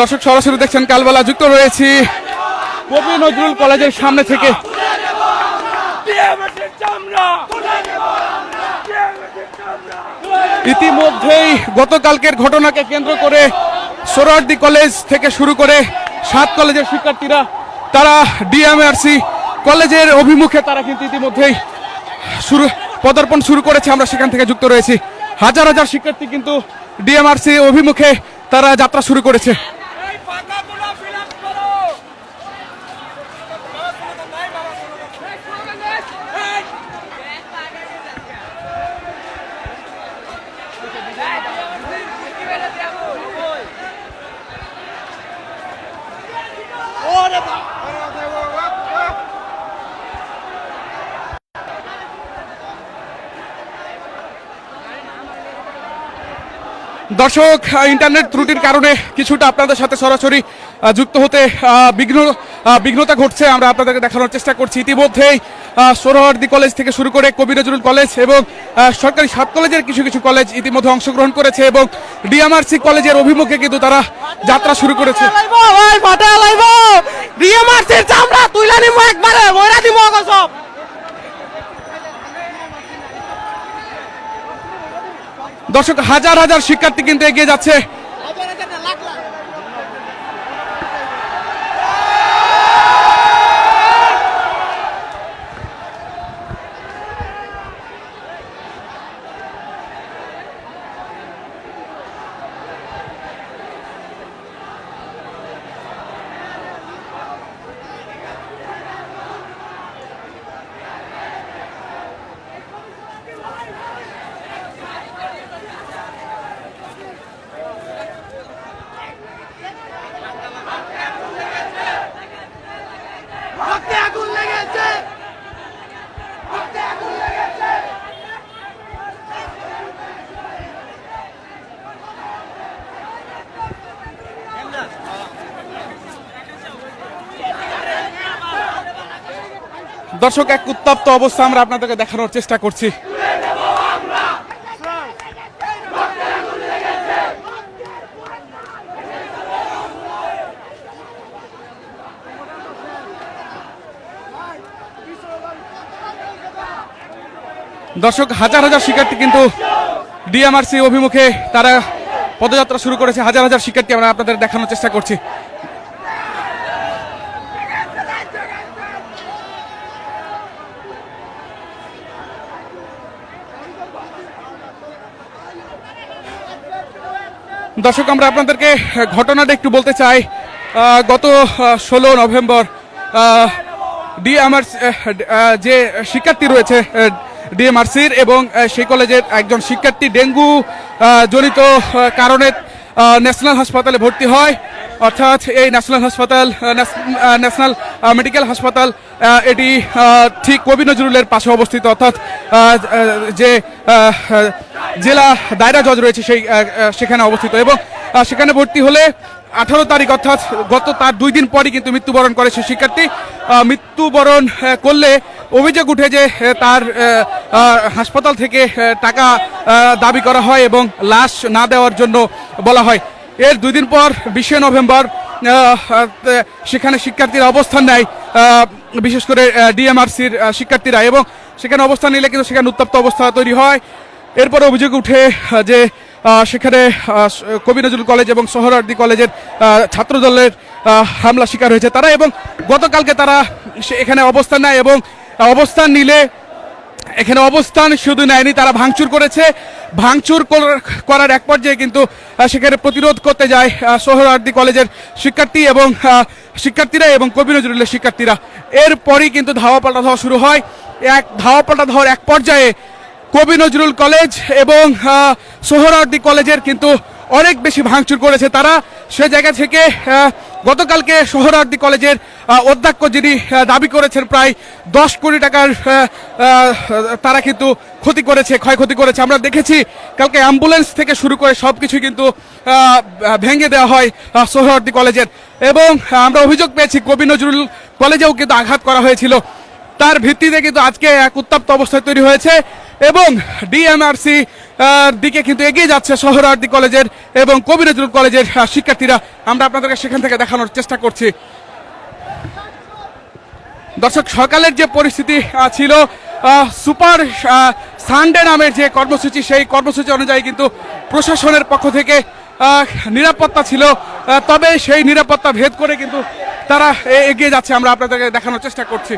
দর্শক সরাসরি দেখছেন, কালবেলা যুক্ত রয়েছি। কবি নজরুল কলেজের সামনে থেকে। ইতিমধ্যেই গতকালকের ঘটনাকে কেন্দ্র করে সোরারদি কলেজ থেকে শুরু করে সাত কলেজের শিক্ষার্থীরা, তারা ডিএমআরসি কলেজের অভিমুখে তারা কিন্তু ইতিমধ্যেই শুরু, পদার্পণ শুরু করেছে। আমরা সেখান থেকে যুক্ত রয়েছি। হাজার হাজার শিক্ষার্থী কিন্তু ডিএমআরসি অভিমুখে তারা যাত্রা শুরু করেছে। দর্শক ইন্টারনেট ত্রুটির কারণে কিছুটা আপনাদের সাথে সরাসরি যুক্ত হতে বিঘ্ন বিঘ্নতা ঘটছে। আমরা আপনাদেরকে দেখানোর চেষ্টা করছি। ইতিমধ্যেই আহ, কলেজ থেকে শুরু করে কবি নজরুল কলেজ এবং সরকারি সাত কলেজের কিছু কিছু কলেজ ইতিমধ্যে অংশগ্রহণ করেছে এবং ডিএমআরসি কলেজের অভিমুখে কিন্তু তারা যাত্রা শুরু করেছে। ডিএমআরসির চামড়া তুইলা নিমু একবারে মইরা দিমু সব। দর্শক হাজার হাজার শিক্ষার্থী কিন্তু এগিয়ে যাচ্ছে। দর্শক, এক উত্তপ্ত অবস্থা আমরা আপনাদেরকে দেখানোর চেষ্টা করছি। দর্শক, হাজার হাজার শিক্ষার্থী কিন্তু ডিএমআরসি অভিমুখে তারা পদযাত্রা শুরু করেছে। হাজার হাজার শিক্ষার্থী আমরা আপনাদের দেখানোর চেষ্টা করছি। দর্শক, আমরা আপনাদেরকে ঘটনাটা একটু বলতে চাই। গত ষোলো নভেম্বর ডিএমআরসি যে শিক্ষার্থী রয়েছে ডিএমআরসির এবং সেই কলেজের একজন শিক্ষার্থী ডেঙ্গু জনিত কারণে ন্যাশনাল হাসপাতালে ভর্তি হয়। অর্থাৎ এই ন্যাশনাল হাসপাতাল ন্যাশ- ন্যাশনাল মেডিকেল হাসপাতাল এটি ঠিক কবি নজরুলের পাশে অবস্থিত। অর্থাৎ যে জেলা দায়রা জজ রয়েছে সেই সেখানে অবস্থিত এবং সেখানে ভর্তি হলে আঠারো তারিখ, অর্থাৎ গত তার দুই দিন পরই কিন্তু মৃত্যুবরণ করে সেই শিক্ষার্থী। মৃত্যুবরণ করলে অভিযোগ উঠে যে তার হাসপাতাল থেকে টাকা দাবি করা হয় এবং লাশ না দেওয়ার জন্য বলা হয়। এর দুই দিন পর বিশে নভেম্বর সেখানে শিক্ষার্থীরা অবস্থান নেয় বিশেষ করে ডিএমআরসির শিক্ষার্থীরা এবং সেখানে অবস্থান নিলে কিন্তু সেখানে উত্তপ্ত অবস্থা তৈরি হয়। এরপরে অভিযোগ উঠে যে সেখানে কবি নজরুল কলেজ এবং সোহরার্দি কলেজের ছাত্রদলের হামলা শিকার হয়েছে তারা এবং গতকালকে তারা এখানে অবস্থান নেয় এবং অবস্থান নিলে এখানে অবস্থান শুধু নেয়নি তারা ভাঙচুর করেছে। ভাঙচুর করার- এক পর্যায়ে কিন্তু সেখানে প্রতিরোধ করতে যায় আহ, সোহরাওয়ার্দী কলেজের শিক্ষার্থী এবং শিক্ষার্থীরা এবং কবি নজরুলের শিক্ষার্থীরা। এরপরই কিন্তু ধাওয়া পাল্টা ধাওয়া শুরু হয়। এক ধাওয়া পাল্টা ধাওয়ার এক পর্যায়ে কবি নজরুল কলেজ এবং আহ, সোহরাওয়ার্দী কলেজের কিন্তু অনেক বেশি ভাঙচুর করেছে তারা। সে জায়গা থেকে গতকালকে সোহরাওয়ার্দী কলেজের অধ্যক্ষ যিনি দাবি করেছেন প্রায় দশ কোটি টাকার তারা কিন্তু ক্ষতি করেছে, ক্ষয়ক্ষতি করেছে। আমরা দেখেছি, কালকে অ্যাম্বুলেন্স থেকে শুরু করে সব কিছু কিন্তু ভেঙে দেওয়া হয় সোহরাওয়ার্দী কলেজের। এবং আমরা অভিযোগ পেয়েছি, কবি নজরুল কলেজেও কিন্তু আঘাত করা হয়েছিল। তার ভিত্তিতে কিন্তু আজকে এক উত্তপ্ত অবস্থা তৈরি হয়েছে। এবং ডিএমআরসি দিকে কিন্তু এগিয়ে যাচ্ছে শহরার্দি কলেজের এবং কবি নজরুল কলেজের শিক্ষার্থীরা। আমরা আপনাদেরকে সেখান থেকে দেখানোর চেষ্টা করছি। দর্শক, সকালের যে পরিস্থিতি ছিল সুপার সানডে নামের যে কর্মসূচি, সেই কর্মসূচি অনুযায়ী কিন্তু প্রশাসনের পক্ষ থেকে নিরাপত্তা ছিল। তবে সেই নিরাপত্তা ভেদ করে কিন্তু তারা এগিয়ে যাচ্ছে। আমরা আপনাদেরকে দেখানোর চেষ্টা করছি।